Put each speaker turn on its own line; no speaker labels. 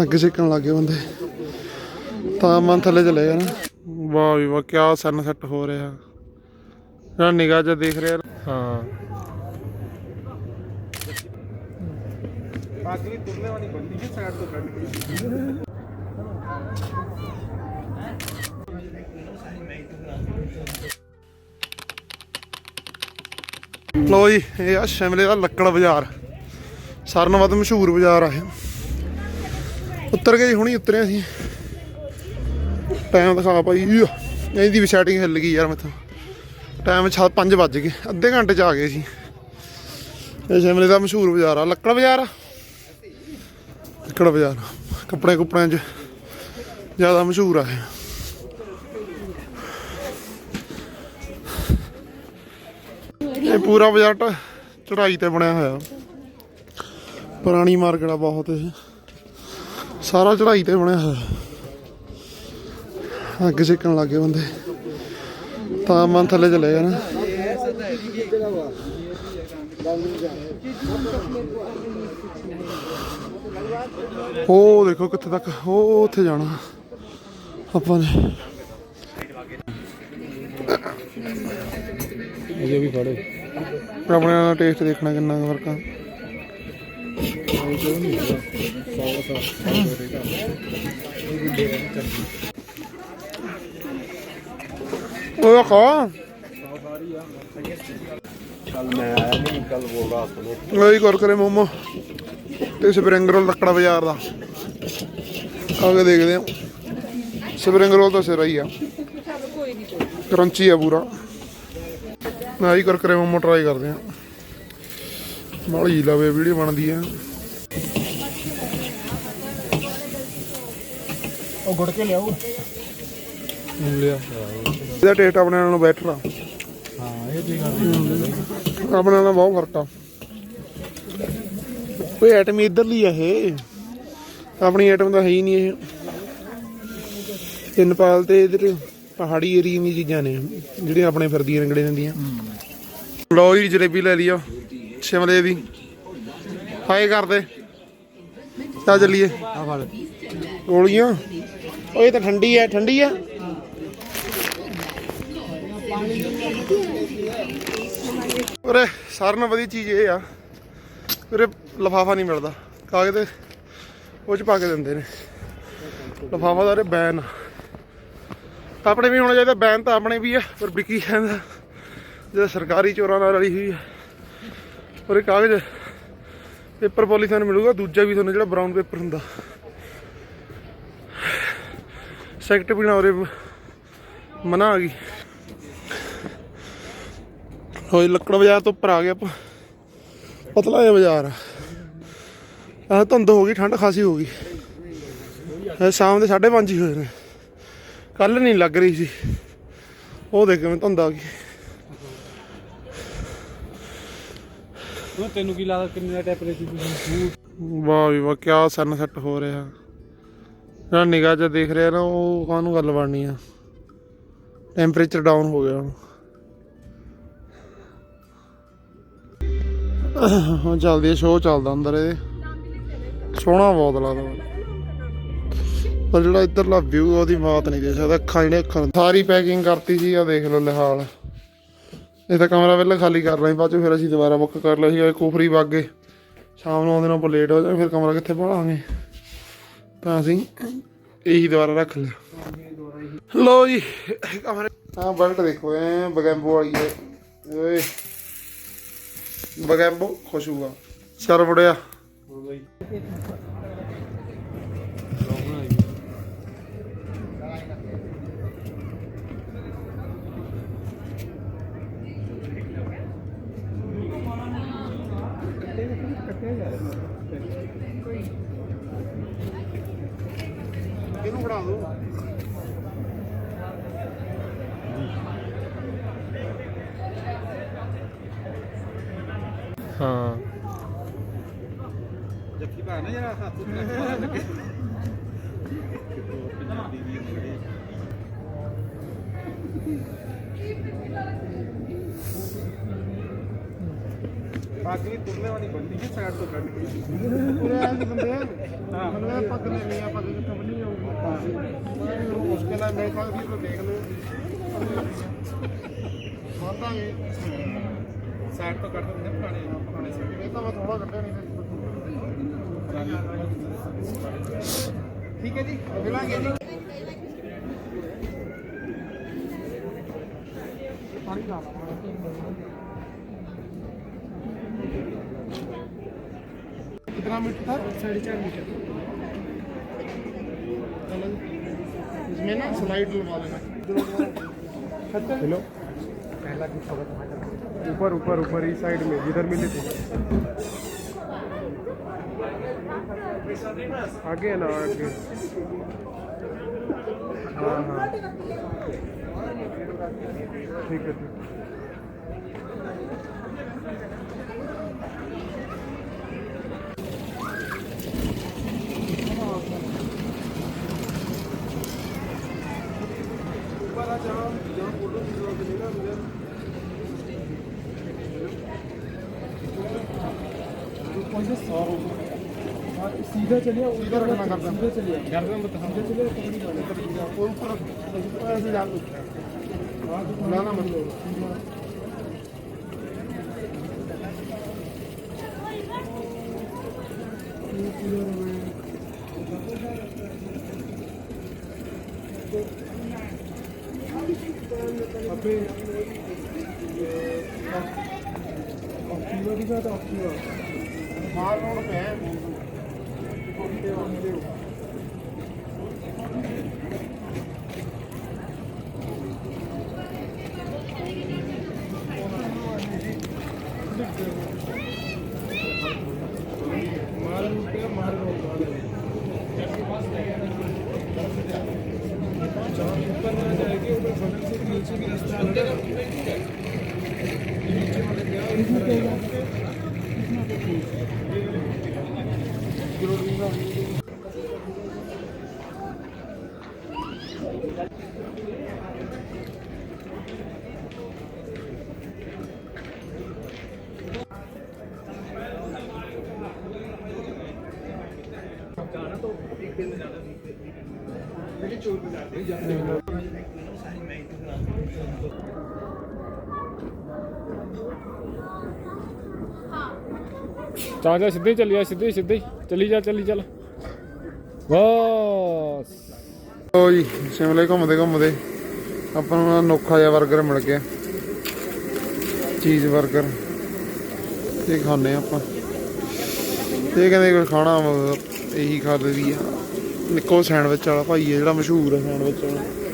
ਅੱਗ ਸੇਕਣ ਗਏ ਬੰਦੇ। ਤਾਂ ਮਨ ਥੱਲੇ ਚਲੇ ਗਿਆ ਨਾ। ਵਾਹ ਵੀ ਵਾਹ, ਕਿਆ ਸਨ ਹੋ ਰਿਹਾ। ਨਾ ਨਿਗਾਹ ਚ ਦੇਖ ਰਿਹਾ। ਹਾਂ।
ਅੱਗ ਵੀ ਤੁਰਨੇ ਵਾਲੀ ਬੰਦੀ ਸੀ ਸਾਈਡ ਤੋਂ
ਲੋ ਜੀ, ਇਹ ਆ ਸ਼ਿਮਲੇ ਦਾ ਲੱਕੜ ਬਾਜ਼ਾਰ। ਸਾਰਿਆਂ ਨਾਲੋਂ ਵੱਧ ਮਸ਼ਹੂਰ ਬਾਜ਼ਾਰ ਆ ਇਹ। ਉੱਤਰ ਗਏ ਹੁਣੀ ਉਤਰਿਆ ਅਸੀਂ ਟਾਈਮ ਦਿਖਾ ਭਾਈ ਇਹਦੀ ਵੀ ਸੈਟਿੰਗ ਹਿੱਲ ਗਈ ਯਾਰ ਮੈਥੋਂ। ਟਾਈਮ 5 ਵੱਜ ਗਏ। ਅੱਧੇ ਘੰਟੇ ਚ ਆ ਗਏ ਸੀ। ਇਹ ਸ਼ਿਮਲੇ ਦਾ ਮਸ਼ਹੂਰ ਬਾਜ਼ਾਰ ਆ। ਲੱਕੜ ਬਾਜ਼ਾਰ ਆ? ਲੱਕੜ ਬਾਜ਼ਾਰ ਕੱਪੜੇ ਕੁਪੜਿਆਂ 'ਚ ਜ਼ਿਆਦਾ ਮਸ਼ਹੂਰ ਆ ਇਹ। ਇਹ ਪੂਰਾ ਬਾਜ਼ਾਰ ਟ- ਚੜਾਈ ਤੇ ਬਣਿਆ ਹੋਇਆ। ਪੁਰਾਣੀ ਮਾਰਕੀਟ ਆ ਬਹੁਤ ਇਹ। ਸਾਰਾ ਚੜਾਈ ਤੇ ਬਣਿਆ ਹੋਇਆ ਅੱਗ ਸੇਕਣ ਲੱਗੇ ਬੰਦੇ। ਤਾਂ ਮਨ ਥੱਲੇ ਚਲੇ ਨਾ। ਉਹ ਦੇਖੋ ਕਿੱਥੇ ਤੱਕ ਉਹ ਉੱਥੇ ਜਾਣਾ। ਆਪਾਂ ਨੇ।
ਇਹ ਵੀ ਫੜੇ
ਆਪਣੇ ਨਾਲ ਟੇਸਟ ਦੇਖਣਾ ਕਿੰਨਾ ਫ਼ਰਕ ਆ। ਉਹ ਕਾ
ਮੈਂ ਆਇਆ
ਲਈ ਕਰ ਮੋਮੋ ਤੇ ਸਪਰਿੰਗ ਰੋਲ ਲੱਕੜਾ ਬਾਜ਼ਾਰ ਦਾ। ਆ ਕੇ ਦੇਖਦੇ ਆ ਸਪਰਿੰਗ ਰੋਲ ਤਾਂ ਸਿਰਾ ਹੀ ਆ। ਕਰੰਚੀ ਆ ਪੂਰਾ। ਮੈਂ ਹੀ ਕਰਕਰੇ ਮੋਮੋ ਟਰਾਈ ਕਰਦੇ ਆ ਮਾੜੀ ਲਵੇ ਵੀਡੀਓ ਬਣਦੀ ਆ।
ਉਹ ਗੁੜ ਕੇ ਲਿਆਓ।
ਲਿਆ। ਇਹਦਾ ਟੇਸਟ ਆਪਣੇ ਨਾਲੋਂ ਬੈਟਰ ਆ।
ਹਾਂ ਇਹ ਠੀਕ ਆ।
ਆਪਣੇ ਨਾਲ ਬਹੁਤ ਫ਼ਰਕ ਆ। ਕੋਈ ਆਈਟਮ ਇਧਰਲੀ ਆ ਇਹ? ਆਪਣੀ ਆਈਟਮ ਤਾਂ ਹੈ ਹੀ ਨਹੀਂ ਇਹ। ਤੇ ਨੇਪਾਲ ਤੇ ਇਧਰ ਪਹਾੜੀ ਏਰੀਆ ਦੀਆਂ ਚੀਜ਼ਾਂ ਨੇ ਜਿਹੜੀਆਂ ਆਪਣੇ ਫਿਰਦੀਆਂ ਰੰਗੜੇ ਦਿੰਦੀਆਂ। ਲਓ ਜੀ ਜਲੇਬੀ ਲੈ ਲਿਓ ਸ਼ਿਮਲੇ ਦੀ। ਹਾਏ ਕਰਦੇ। ਚਾ ਚੱਲੀਏ।
ਆ ਫੜ
ਗੋਲੀਆਂ ਓਏ ਤਾਂ ਠੰਡੀ ਆ ਠੰਡੀ ਆ ਉਰੇ, ਸਾਰਿਆਂ ਨਾਲੋਂ ਵਧੀਆ ਚੀਜ਼ ਇਹ ਆ। ਉਰੇ ਲਫਾਫਾ ਨਹੀਂ ਮਿਲਦਾ। ਕਾਗਜ਼ ਤੇ ਉਹ ਚ ਪਾ ਕੇ ਦਿੰਦੇ ਨੇ। ਲਫਾਫਾ ਦਾ ਉਰੇ ਬੈਨ। ਆ। ਆਪਣੇ ਵੀ ਹੋਣਾ ਚਾਹੀਦਾ, ਬੈਨ ਤਾਂ ਆਪਣੇ ਵੀ ਆ, ਪਰ ਵਿਕੀ ਜਾਂਦਾ ਜਿਹੜਾ ਸਰਕਾਰੀ ਚੋਰਾਂ ਨਾਲ ਰਲੀ ਹੋਈ ਆ। ਔਰ ਇਹ ਕਾਗਜ਼ ਪੇਪਰ ਪੋਲੀਥੀਨ ਮਿਲੂਗਾ, ਦੂਜਾ ਵੀ ਤੁਹਾਨੂੰ ਜਿਹੜਾ ਬਰਾਊਨ ਪੇਪਰ ਹੁੰਦਾ। ਸੈਕਟ ਪੀਣਾ ਉਰੇ ਮਨਾ ਆ ਗਈ। ਹੋਏ ਲੱਕੜ ਬਾਜ਼ਾਰ ਤੋਂ ਉੱਪਰ ਆ ਗਏ ਆਪਾਂ। ਪਤਲਾ ਜਿਹਾ ਬਾਜ਼ਾਰ ਆ। ਆਹ ਧੁੰਦ ਹੋ ਗਈ, ਠੰਡ ਖਾਸੀ ਹੋ ਗਈ। ਇਹ ਸ਼ਾਮ ਦੇ 5:30 ਹੀ ਹੋਏ ਨੇ। ਕੱਲ ਨਹੀਂ ਲੱਗ ਰਹੀ ਸੀ। ਉਹ ਦੇਖ ਕਿਵੇਂ ਧੁੰਦ ਆ ਗਈ।
ਉਹ ਤੈਨੂੰ ਕੀ ਲੱਗਦਾ ਕਿੰਨੇ ਦਾ ਟੈਂਪਰੇਚਰ ਤੁਸੀਂ?
ਵਾਹ ਵੀ ਵਾਹ, ਕਿਆ ਸਨ ਹੋ ਰਿਹਾ। ਜਿਹੜਾ ਨਿਗਾਹ 'ਚ ਦੇਖ ਰਿਹਾ ਨਾ, ਉਹ ਕਾਹਨੂੰ ਗੱਲ ਬਣਨੀ ਆ? ਟੈਂਪਰੇਚਰ ਡਾਊਨ ਹੋ ਗਿਆ ਹੁਣ। ਹਾਂ ਚੱਲਦੀ ਸ਼ੋਅ ਚੱਲਦਾ ਅੰਦਰ ਇਹ ਸੋਹਣਾ ਬਹੁਤ ਲੱਗਦਾ। ਪਰ ਜਿਹੜਾ ਇੱਧਰਲਾ ਵਿਊ ਉਹਦੀ ਬਾਤ ਨਹੀਂ ਦੇ ਸਕਦਾ। ਅੱਖਾਂ ਜਿਹੜੇ ਅੱਖਾਂ ਸਾਰੀ ਪੈਕਿੰਗ ਕਰਤੀ ਸੀ ਆ ਦੇਖ ਲਓ ਲਿਹਾਲ ਇਹ ਤਾਂ ਕਮਰਾ ਪਹਿਲਾਂ ਖਾਲੀ ਕਰ ਲਈ ਬਾਅਦ ਚੋਂ ਫਿਰ ਅਸੀਂ ਦੁਬਾਰਾ ਬੁੱਕ ਕਰ ਲਿਆ ਸੀ ਕੋਫਰੀ ਵਾਗੇ ਸ਼ਾਮ ਨੂੰ ਆਉਂਦੇ ਨੂੰ ਲੇਟ ਹੋ ਜਾਵਾਂਗੇ, ਫਿਰ ਕਮਰਾ ਕਿੱਥੇ ਭਾਲਾਂਗੇ। ਤਾਂ ਅਸੀਂ ਇਹੀ ਦੁਬਾਰਾ ਰੱਖ ਲਿਆ। ਲੋ ਜੀ ਕਮਰੇ ਹਾਂ ਬਲਟ ਦੇਖੋ, ਐ ਬਗੈਂਬੋ ਵਾਲੀ ਹੈ ਓਏ, ਬਗੈਂਬੋ ਖੁਸ਼ ਹੋਊਗਾ। ਸਰ ਬੜਿਆ ਇਹਨੂੰ ਫੜਾ ਦਿਓ ਹਾਂ।
ਜੱਫੀ ਪਾ ਨਾ ਜਰਾ ਹੱਥ ਉੱਤੇ। ਮਾਰ ਲੱਗੇ ਪੱਗ ਵੀ ਤੁਰਨੇ ਵਾਲੀ ਬੰਦੀ ਹੈ ਸਾਈਡ ਤੋਂ ਕੱਢ ਕੇ।
ਪੂਰੇ ਐਂ ਦੇ ਬੰਦੇ
ਹਾਂ।
ਇਹ ਪੱਗ ਲੈਣੀ ਆ ਪੱਗ ਕਿੱਥੋਂ ਬੰਨੀ ਜਾਊਗੀ ਮੈਨੂੰ ਮੁਸ਼ਕਿਲ ਆ ਮੇਰੇ ਕੋਲ ਵੀ ਤੋਂ ਦੇਖ ਲਓ। ਮੰਨਾਂਗੇ
ਸਾਈਡ ਤੋਂ ਕੱਢ ਦਿੰਦੇ ਪੁਰਾਣੇ ਪੁਰਾਣੇ
ਇਹ ਤਾਂ ਮੈਂ ਥੋੜਾ ਕੱਢਿਆ ਨਹੀਂ
ਠੀਕ ਹੈ ਜੀ
ਮਿਲਾਂਗੇ ਜੀ। कितना मीटर था? साढ़े चार मीटर। इसमें ना स्लाइड लगवा लेना
हेलो। ऊपर ऊपर ऊपर इस साइड में जिधर मिले थे। आगे है ना आगे। हाँ हाँ। ठीक है ठीक सीधा चलिए
सीधा रखना गर्दन।
सीधा चलिए गर्दन बता सीधा चलिए पकड़ी जाना
और ऊपर ऐसे जान लो ना ना मत
Activa ਦੀ ਘਾਟ ਐਕਟਿਵਾ ਮਾਲ
ਰੋਡ ਪੈ ਮਾਲ ਰੋਡ
ਪੈ ਮਾਲ ਰੋਡ ਵਾਲੇ ਚਾਰ ਉੱਪਰ ਨਾ। ना जाएगी उधर बगल से नीचे भी रास्ता है
ਚੱਲ ਜਾ, ਸਿੱਧੇ ਚੱਲੀ ਜਾ, ਸਿੱਧੇ ਸਿੱਧੇ। ਚੱਲੀ ਜਾ, ਚੱਲੀ ਚੱਲ। ਬਸ।
ਲੋ ਜੀ, ਸ਼ਿਮਲੇ ਘੁੰਮਦੇ ਘੁੰਮਦੇ ਆਪਾਂ ਨੂੰ ਅਨੋਖਾ ਜਿਹਾ 버ਗਰ ਮਿਲ ਗਿਆ। ਚੀਜ਼ 버ਗਰ ਇਹ ਖਾਣੇ ਆਪਾਂ। ਇਹ ਕਹਿੰਦੇ ਕੋਈ ਖਾਣਾ ਇਹੀ ਖਾ ਦੀ ਆ। ਨਿੱਕੋ ਸੈਂਡਵਿਚ ਵਾਲਾ ਭਾਈ ਹੈ ਜਿਹੜਾ ਮਸ਼ਹੂਰ ਹੈ ਸੈਂਡਵਿਚ ਵਾਲਾ।